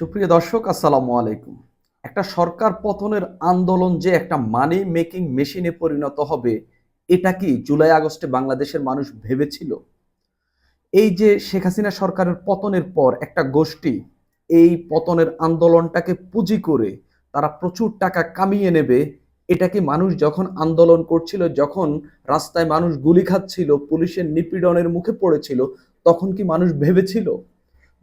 সুপ্রিয় দর্শক, আসসালামু আলাইকুম। একটা সরকার পতনের আন্দোলন যে একটা মানি মেকিং মেশিনে পরিণত হবে, এটা কি জুলাই আগস্টে বাংলাদেশের মানুষ ভেবেছিল? এই যে শেখ হাসিনা সরকারের পতনের পর একটা গোষ্ঠী, এই পতনের আন্দোলনটাকে পুঁজি করে তারা প্রচুর টাকা কামিয়ে নেবে, এটা কি মানুষ যখন আন্দোলন করছিল, যখন রাস্তায় মানুষ গুলি খাচ্ছিল, পুলিশের নিপীড়নের মুখে পড়েছিল, তখন কি মানুষ ভেবেছিল?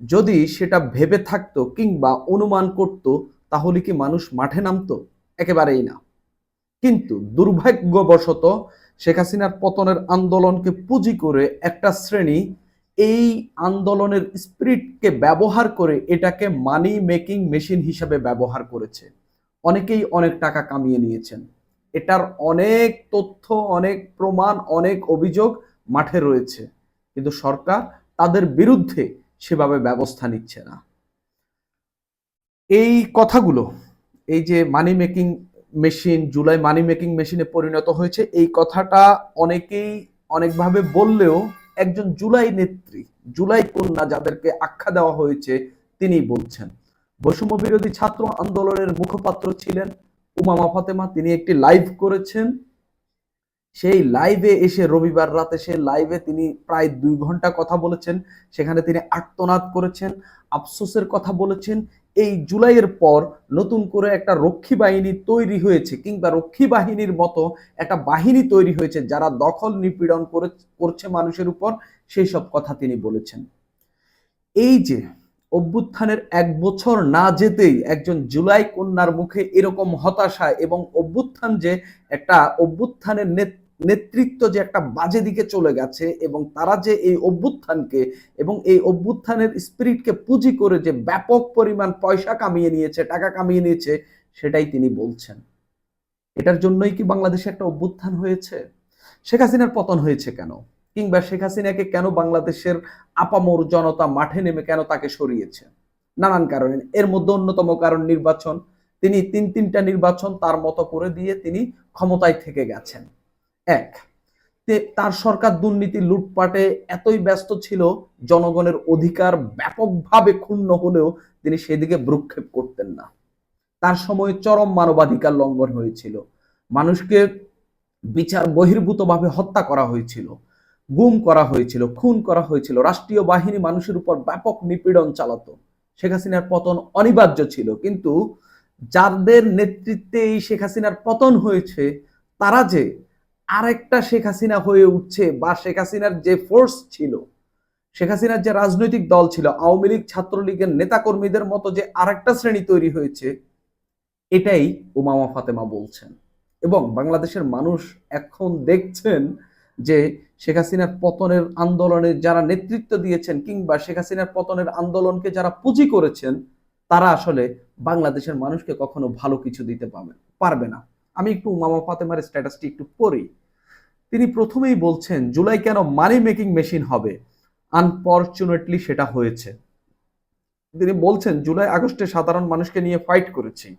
যদি সেটা ভেবে থাকতো কিংবা অনুমান করত, তাহলে কি মানুষ মাঠে নামতো? একেবারেই না। কিন্তু দুর্ভাগ্যবশত শেখ হাসিনার পতনের আন্দোলনকে পুঁজি করে একটা শ্রেণি এই আন্দোলনের স্পিরিটকে ব্যবহার করে এটাকে মানি মেকিং মেশিন হিসাবে ব্যবহার করেছে। অনেকেই অনেক টাকা কামিয়ে নিয়েছেন। এটার অনেক তথ্য, অনেক প্রমাণ, অনেক অভিযোগ মাঠে রয়েছে। কিন্তু সরকার তাদের বিরুদ্ধে সেভাবে ব্যবস্থা নিচ্ছে না। এই কথাগুলো, এই যে money making machine July money making মেশিনে পরিণত হয়েছে, এই কথাটা অনেকেই অনেকভাবে বললেও একজন জুলাই নেত্রী জুলাই কন্যা যাদেরকে আখ্যা দেওয়া হয়েছে তিনি বলছেন। বৈষম্য বিরোধী ছাত্র আন্দোলনের মুখপাত্র ছিলেন উমামা ফাতেমা, তিনি একটি লাইভ করেছেন। সেই লাইভে এসে রবিবার রাতে সে লাইভে তিনি প্রায় দুই ঘণ্টা কথা বলেছেন। সেখানে তিনি আর্তনাদ করেছেন, আফসোসের কথা বলেছেন। এই জুলাইয়ের পর নতুন করে একটা রক্ষী বাহিনী তৈরি হয়েছে কিংবা রক্ষী বাহিনীর মতো একটা বাহিনী তৈরি হয়েছে যারা দখল নিপীড়ন করে, করছে মানুষের উপর, সেই সব কথা তিনি বলেছেন। এই যে অভ্যুত্থানের এক বছর না যেতেই একজন জুলাই কন্যার মুখে এরকম হতাশা এবং অভ্যুত্থান যে একটা অভ্যুত্থানের নেত- নেতৃত্ব যে একটা বাজে দিকে চলে গেছে এবং তারা যে এই অভ্যুত্থানকে এবং এই অভ্যুত্থানের স্পিরিটকে পুঁজি করে যে ব্যাপক পরিমাণ পয়সা কামিয়ে নিয়েছে, টাকা কামিয়ে নিয়েছে, সেটাই তিনি বলছেন। এটার জন্যই কি বাংলাদেশে একটা অভ্যুত্থান হয়েছে? শেখ হাসিনার পতন হয়েছে কেন? কিংবা শেখ হাসিনাকে কেন বাংলাদেশের আপামর জনতা মাঠে নেমে কেন তাকে সরিয়েছে? নানান কারণে। এর মধ্যে অন্যতম কারণ নির্বাচন। তিনি তিন তিনটা নির্বাচন তার মতো করে দিয়ে তিনি ক্ষমতায় থেকে গেছেন। এক তার সরকার দুর্নীতি লুটপাটে এতই ব্যস্ত ছিল, জনগণের অধিকার ব্যাপকভাবে ক্ষুণ্ণ হলেও তিনি সেদিকে ভ্রুক্ষেপ করতেন না। তার সময় চরম মানবাধিকার লঙ্ঘন হয়েছিল। মানুষকে বিচার বহির্ভূতভাবে হত্যা করা হয়েছিল। গুম করা হয়েছিল, খুন করা হয়েছিল। রাষ্ট্রীয় বাহিনী মানুষের উপর ব্যাপক নিপীড়ন চালাতো। শেখ হাসিনার পতন অনিবার্য ছিল। কিন্তু যাদের নেতৃত্বে এই শেখ হাসিনার পতন হয়েছে, তারা যে আরেকটা শেখ হাসিনা হয়ে উঠছে বা শেখ হাসিনার যে ফোর্স ছিল, শেখ হাসিনার যে রাজনৈতিক দল ছিল, আওয়ামী লীগ, ছাত্রলীগের নেতাকর্মীদের মতো যে আরেকটা শ্রেণি তৈরি হয়েছে, এটাই উমামা ফাতেমা বলছেন। এবং বাংলাদেশের মানুষ এখন দেখছেন যে শেখ হাসিনার পতনের আন্দোলনে যারা নেতৃত্ব দিয়েছেন কিংবা শেখ হাসিনার পতনের আন্দোলনকে যারা পুঁজি করেছেন, তারা আসলে বাংলাদেশের মানুষকে কখনো ভালো কিছু দিতে পারবে পারবে না। আমি একটু উমামা ফাতেমার স্ট্যাটাসটি একটু পড়ি। তিনি প্রথমেই বলছেন, জুলাই কেন মানি মেকিং মেশিন হবে? আনফর্চুনেটলি সেটা হয়েছে। তিনি বলছেন, জুলাই আগস্টে সাধারণ মানুষকে নিয়ে ফাইট করেছি।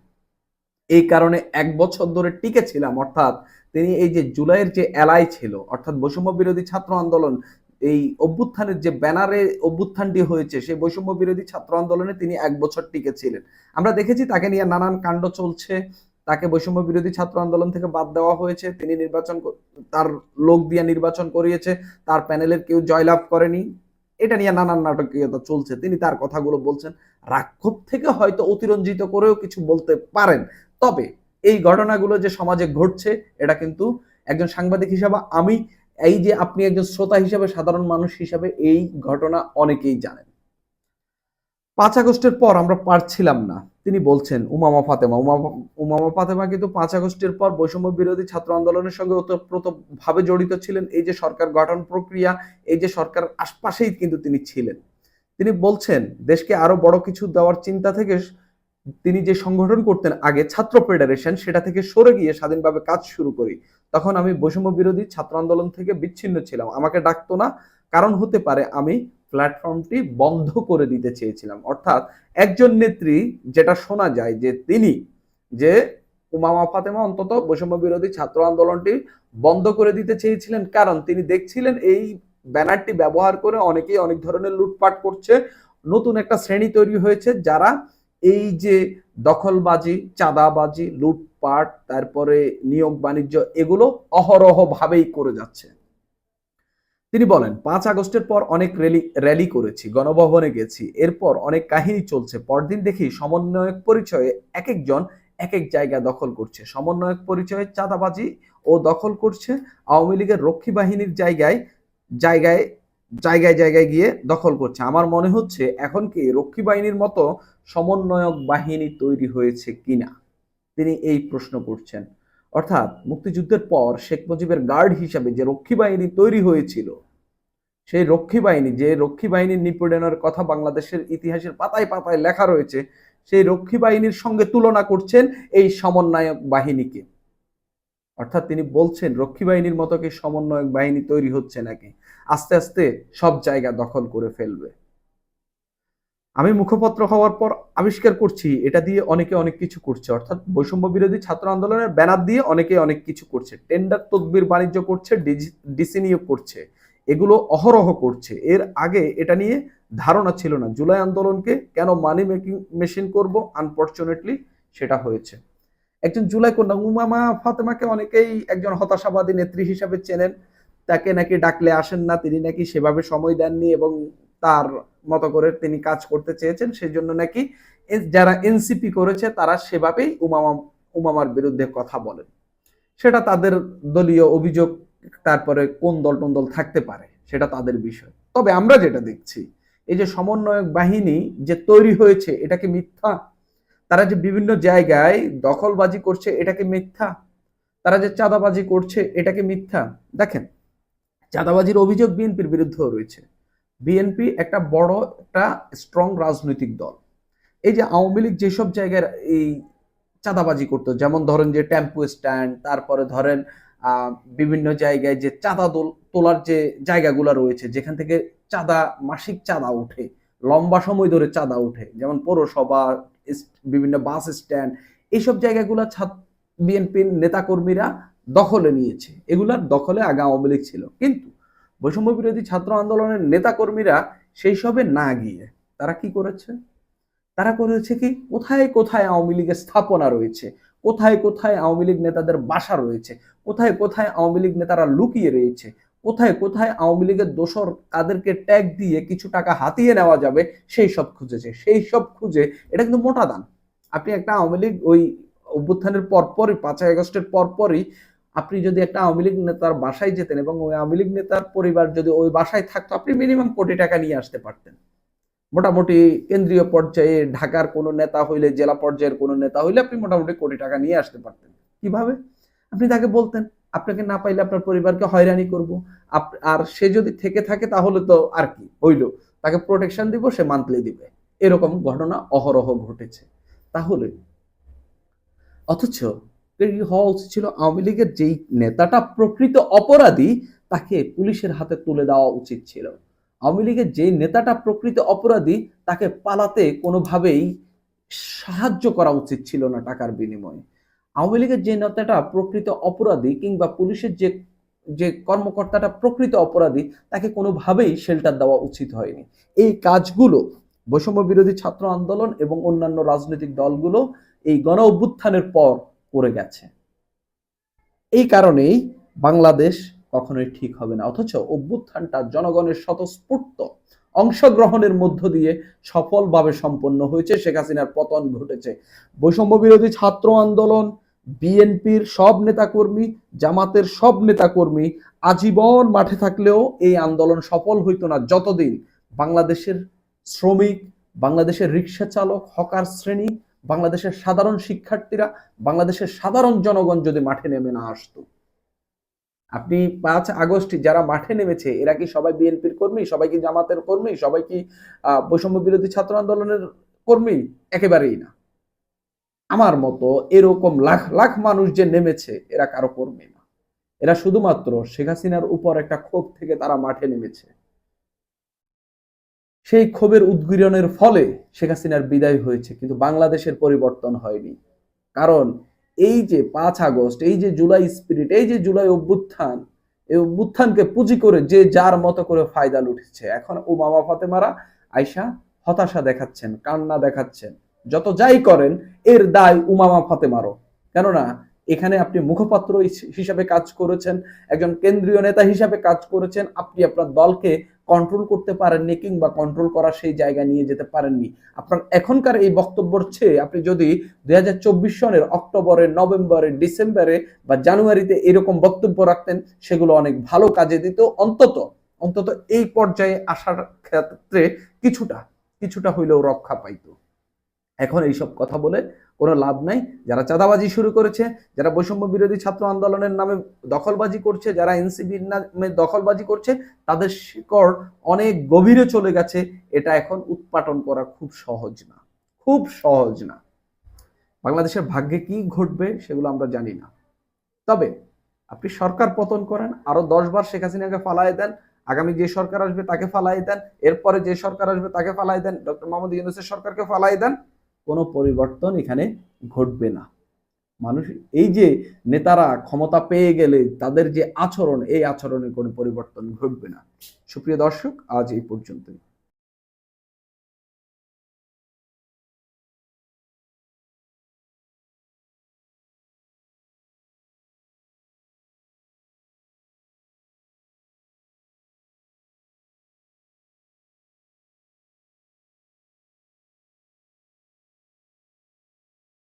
এই কারণে এক বছর ধরে টিকে ছিলাম, অর্থাৎ তিনি এই যে জুলাইয়ের যে এলাই ছিল, অর্থাৎ বৈষম্য বিরোধী ছাত্র আন্দোলন, এই অভ্যুত্থানের যে ব্যানারে অভ্যুত্থানটি হয়েছে, সেই বৈষম্য বিরোধী ছাত্র আন্দোলনে তিনি এক বছর টিকে ছিলেন আমরা দেখেছি তাকে নিয়ে নানান কাণ্ড চলছে। তাকে বৈষম্য বিরোধী ছাত্র আন্দোলন থেকে বাদ দেওয়া হয়েছে। তিনি নির্বাচন তার লোক দিয়ে নির্বাচন করিয়েছে। তার প্যানেলের কেউ জয়লাভ করেনি। এটা নিয়ে নানান নাটকীয়তা চলছে। তিনি তার কথাগুলো বলছেন। রাক্ষোভ থেকে হয়তো অতিরঞ্জিত করেও কিছু বলতে পারেন। তবে এই ঘটনাগুলো যে সমাজে ঘটছে, এটা কিন্তু একজন সাংবাদিক হিসাবে আমি, এই যে আপনি একজন শ্রোতা হিসাবে, সাধারণ মানুষ হিসাবে এই ঘটনা অনেকেই জানেন। পাঁচ আগস্টের পর আমরা পারছিলাম না। তিনি বলছেন, উমামা ফাতেমা, উমামা উমামা ফাতেমা কিন্তু পাঁচ আগস্টের পর বৈষম্য বিরোধী ছাত্র আন্দোলনের সঙ্গে ওতপ্রোতভাবে জড়িত ছিলেন। এই যে সরকার গঠন প্রক্রিয়া, এই যে সরকার আশপাশেই কিন্তু তিনি ছিলেন। তিনি বলছেন, দেশকে আরও বড় কিছু দেওয়ার চিন্তা থেকে তিনি যে সংগঠন করতেন আগে ছাত্র ফেডারেশন, সেটা থেকে সরে গিয়ে স্বাধীনভাবে কাজ শুরু করি। তখন আমি বৈষম্য বিরোধী ছাত্র আন্দোলন থেকে বিচ্ছিন্ন ছিলাম। আমাকে ডাকতো না, কারণ হতে পারে আমি প্ল্যাটফর্মটি বন্ধ করে দিতে চেয়েছিলাম। অর্থাৎ একজন নেত্রী, যেটা শোনা যায় যে তিনি, যে উমামা ফাতেমা অন্তত বৈষম্য বিরোধী ছাত্র আন্দোলনটি বন্ধ করে দিতে চেয়েছিলেন, কারণ তিনি দেখছিলেন এই ব্যানারটি ব্যবহার করে অনেকেই অনেক ধরনের লুটপাট করছে। নতুন একটা শ্রেণি তৈরি হয়েছে যারা এই যে দখলবাজি, চাঁদাবাজি, লুটপাট, তারপরে নিয়োগ, বাণিজ্য, এগুলো অহরহ ভাবেই করে যাচ্ছে। তিনি বলেন, পাঁচ আগস্টের পর অনেক র্যালি র্যালি করেছি, গণভবনে গেছি। এরপর অনেক কাহিনী চলছে। পরদিন দেখি সমন্বয়ক পরিচয়ে এক একজন এক এক জায়গা দখল করছে। সমন্বয়ক পরিচয়ে চাঁদাবাজি ও দখল করছে। আওয়ামী লীগের রক্ষী বাহিনীর জায়গায় জায়গায় জায়গায় জায়গায় গিয়ে দখল করছে। আমার মনে হচ্ছে এখন কি রক্ষী বাহিনীর মতো সমন্বয়ক বাহিনী তৈরি হয়েছে কিনা? তিনি এই প্রশ্ন করছেন। অর্থাৎ মুক্তিযুদ্ধের পর শেখ মুজিবের গার্ড হিসাবে যে রক্ষী বাহিনী তৈরি হয়েছিল, সেই রক্ষী বাহিনী, যে রক্ষী বাহিনীর নিপীড়নের কথা বাংলাদেশের ইতিহাসের পাতায় পাতায় লেখা রয়েছে, সেই রক্ষী বাহিনীর সঙ্গে তুলনা করছেন এই সমন্বয়ক বাহিনীকে। অর্থাৎ তিনি বলছেন রক্ষী বাহিনীর মতো কি সমন্বয়ক বাহিনী তৈরি হচ্ছে নাকি? আস্তে আস্তে সব জায়গা দখল করে ফেলবে। আমি মুখপত্র হওয়ার পর আবিষ্কার করছি, এটা দিয়ে অনেকে অনেক কিছু করছে। অর্থাৎ বৈষম্য বিরোধী ছাত্র আন্দোলনের ব্যানার দিয়ে অনেকে অনেক কিছু করছে। টেন্ডার, তদবির, বাণিজ্য করছে ডিসি নিয়োগ করছে। এগুলো অহরহ করছে। এর আগে এটা নিয়ে ধারণা ছিল না। জুলাই আন্দোলনকে কেন মানি মেকিং মেশিন করব? আনফর্চুনেটলি সেটা হয়েছে। একজন জুলাই কন্যা, উমামা ফাতেমাকে অনেকেই একজন হতাশাবাদী নেত্রী হিসাবে চেনেন। তাকে নাকি ডাকলে আসেন না, তিনি নাকি সেভাবে সময় দেননি এবং তার মতো করে তিনি কাজ করতে চেয়েছেন। সেই জন্য নাকি যারা এনসিপি করেছে, তারা সেভাবেই উমামা, উমামার বিরুদ্ধে কথা বলেন। সেটা তাদের দলীয় অভিযোগ, তারপরে কোন দল টন থাকতে পারে, সেটা তাদের বিষয়। তবে আমরা যেটা দেখছি, এই যে সমন্বয়ক বাহিনী যে তৈরি হয়েছে এটাকে মিথ্যা? তারা যে বিভিন্ন জায়গায় দখলবাজি করছে এটাকে মিথ্যা? তারা যে চাঁদাবাজি করছে এটাকে মিথ্যা? দেখেন, চাঁদাবাজির অভিযোগ বিএনপির বিরুদ্ধেও রয়েছে। বিএনপি একটা বড়, একটা স্ট্রং রাজনৈতিক দল। এই যে আওয়ামী লীগ যেসব জায়গায় এই চাঁদাবাজি করতো, যেমন ধরেন যে টেম্পো স্ট্যান্ড, তারপরে ধরেন বিভিন্ন জায়গায় যে চাঁদা তোলার যে জায়গাগুলো রয়েছে, যেখান থেকে চাঁদা, মাসিক চাঁদা উঠে লম্বা সময় ধরে চাঁদা উঠে যেমন পৌরসভা বিভিন্ন বাস স্ট্যান্ড এইসব জায়গাগুলো বিএনপির নেতাকর্মীরা দখলে নিয়েছে। এগুলার দখলে আগে আওয়ামী লীগ ছিল। কিন্তু বৈষম্য বিরোধী ছাত্র আন্দোলনের নেতাকর্মীরা সেই সবে না গিয়ে তারা কি করেছে? তারা করেছে কি? কোথায় কোথায় আওয়ামী লীগের স্থাপনা রয়েছে? কোথায় কোথায় আওয়ামী লীগ নেতাদের বাসা রয়েছে? কোথায় কোথায় আওয়ামী লীগ নেতারা লুকিয়ে রয়েছে? কোথায় কোথায় আওয়ামী লীগের দোসর তাদেরকে ট্যাগ দিয়ে কিছু টাকা হাতিয়ে নেওয়া যাবে, সেই সব খুঁজেছে। সেই সব খুঁজে এটা কিন্তু মোটা দান। আপনি একটা আওয়ামী লীগ ওই অভ্যুত্থানের পরপরই, পাঁচই আগস্টের পরপরই আপনি যদি একটা আওয়ামী লীগ নেতার বাসায় যেতেন এবং ওই আওয়ামী লীগ নেতার পরিবার যদি ওই বাসায় থাকতো, আপনি মিনিমাম কোটি টাকা নিয়ে আসতে পারতেন। মোটামুটি কেন্দ্রীয় পর্যায়ে ঢাকার কোনো নেতা হইলে, জেলা পর্যায়ের কোনো নেতা হইলে আপনি মোটামুটি কোটি টাকা নিয়ে আসতে পারতেন। কীভাবে? আপনি তাকে বলতেন আপনাকে না পাইলে আপনার পরিবারকে হয়রানি করব। আর সে যদি থেকে থাকে তাহলে তো আর কি হইল। তাকে প্রোটেকশন দিব, সে মান্থলি দিবে। এরকম ঘটনা অহরহ ঘটেছে। তাহলে অথচ হওয়া উচিত ছিল আওয়ামী লীগের যেই নেতাটা প্রকৃত অপরাধী, তাকে পুলিশের হাতে তুলে দেওয়া উচিত ছিল। আওয়ামী লীগের যে নেতাটা প্রকৃত অপরাধী, তাকে পালাতে কোনোভাবেই সাহায্য করা উচিত ছিল না টাকার বিনিময়ে। আওয়ামী লীগের যে নেতাটা প্রকৃত অপরাধী কিংবা পুলিশের যে যে কর্মকর্তাটা প্রকৃত অপরাধী, তাকে কোনোভাবেই শেল্টার দেওয়া উচিত হয়নি। এই কাজগুলো বৈষম্য বিরোধী ছাত্র আন্দোলন এবং অন্যান্য রাজনৈতিক দলগুলো এই গণ অভ্যুত্থানের পর করে গেছে। এই কারণেই বাংলাদেশ কখনোই ঠিক হবে না, অথচ অভ্যুত্থানটা জনগণের স্বতঃস্ফূর্ত অংশগ্রহণের মধ্য দিয়ে সফলভাবে সম্পন্ন হয়েছে। শেখ হাসিনার পতন ঘটেছে। বৈষম্য বিরোধী ছাত্র আন্দোলন, বিএনপির সব নেতাকর্মী, জামাতের সব নেতাকর্মী আজীবন মাঠে থাকলেও এই আন্দোলন সফল হইতো না যতদিন বাংলাদেশের শ্রমিক, বাংলাদেশের রিক্সা চালক, হকার শ্রেণি, বাংলাদেশের সাধারণ শিক্ষার্থীরা, বাংলাদেশের সাধারণ জনগণ যদি মাঠে নেমে না আসতো। আপনি পাঁচ আগস্ট যারা মাঠে নেমেছে, এরা কি সবাই বিএনপির কর্মী? সবাই কি জামাতের কর্মী? সবাই কি বৈষম্য বিরোধী ছাত্র আন্দোলনের কর্মী? একেবারেই না। আমার মতো এরকম লাখ লাখ মানুষ যে নেমেছে, এরা কারও কর্মী না। এরা শুধুমাত্র শেখ হাসিনার উপর একটা ক্ষোভ থেকে তারা মাঠে নেমেছে। সেই ক্ষোভের উদ্গীরণের ফলে শেখ হাসিনার বিদায় হয়েছে, কিন্তু বাংলাদেশের পরিবর্তন হয়নি। কারণ এই যে পাঁচ আগস্ট, এই যে জুলাই স্পিরিট এই যে জুলাই অভ্যুত্থান, এই অভ্যুত্থানকে পুঁজি করে যে যার মতো করে ফায়দা লুটেছে। এখন ও মামা ফাতেমারা আয়সা হতাশা দেখাচ্ছেন, কান্না দেখাচ্ছেন। যত যাই করেন, এর দায় উমামা ফাতেমারও। কেননা, এখানে আপনি মুখপাত্র হিসাবে কাজ করেছেন, একজন কেন্দ্রীয় নেতা হিসাবে কাজ করেছেন, আপনি আপনার দলকে কন্ট্রোল করতে পারেননি কিংবা কন্ট্রোল করার সেই জায়গা নিয়ে যেতে পারেননি। আপনার এখনকার এই বক্তব্যর চেয়ে আপনি যদি দুই সনের অক্টোবরে, নভেম্বরে, ডিসেম্বরে বা জানুয়ারিতে এরকম বক্তব্য রাখতেন, সেগুলো অনেক ভালো কাজে দিত। অন্তত অন্তত এই পর্যায়ে আসার ক্ষেত্রে কিছুটা কিছুটা হইলেও রক্ষা পাইতো। এখন এইসব কথা বলে কোনো লাভ নাই। যারা চাঁদাবাজি শুরু করেছে, যারা বৈষম্য বিরোধী ছাত্র আন্দোলনের নামে দখলবাজি করছে, যারা এনসিবির নামে দখলবাজি করছে, তাদের শিকড় অনেক গভীরে চলে গেছে। এটা এখন উৎপাটন করা খুব সহজ না। খুব সহজ না। বাংলাদেশের ভাগ্যে কি ঘটবে সেগুলো আমরা জানি না। তবে আপনি সরকার পতন করেন, আরও দশ বার শেখ হাসিনাকে ফালাই দেন, আগামী যে সরকার আসবে তাকে ফালাই দেন, এরপরে যে সরকার আসবে তাকে ফালাই দেন, ডক্টর মোহাম্মদ ইউনুসের সরকারকে ফালাই দেন কোনো পরিবর্তন এখানে ঘটবে না। মানুষ এই যে নেতারা ক্ষমতা পেয়ে গেলে তাদের যে আচরণ, এই আচরণে কোনো পরিবর্তন ঘটবে না। সুপ্রিয় দর্শক, আজ এই পর্যন্তই।